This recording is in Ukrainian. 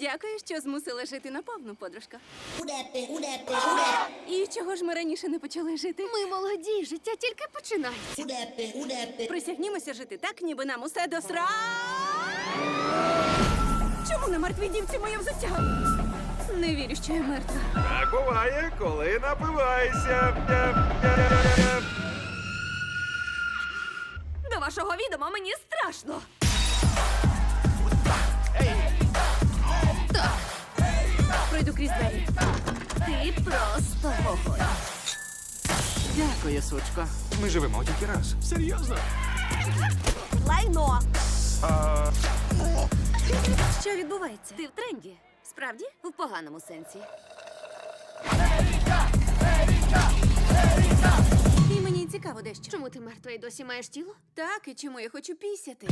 Дякую, що змусила жити наповну, подружка. І чого ж ми раніше не почали жити? Ми молоді, життя тільки починається. Присягнімося жити так, ніби нам усе до сра. Чому на мертвій дівці моє взуття? Не вірю, що я мертва. Так буває, коли напиваєшся. До вашого відома мені страшно. Крізь двері. ти просто вогонь. Дякую, сучко. Ми живемо тільки раз. Серйозно? Лайно. Що відбувається? Ти в тренді. Справді? В поганому сенсі. І мені цікаво дещо. Чому ти мертва і досі маєш тіло? Так, і чому я хочу пісяти?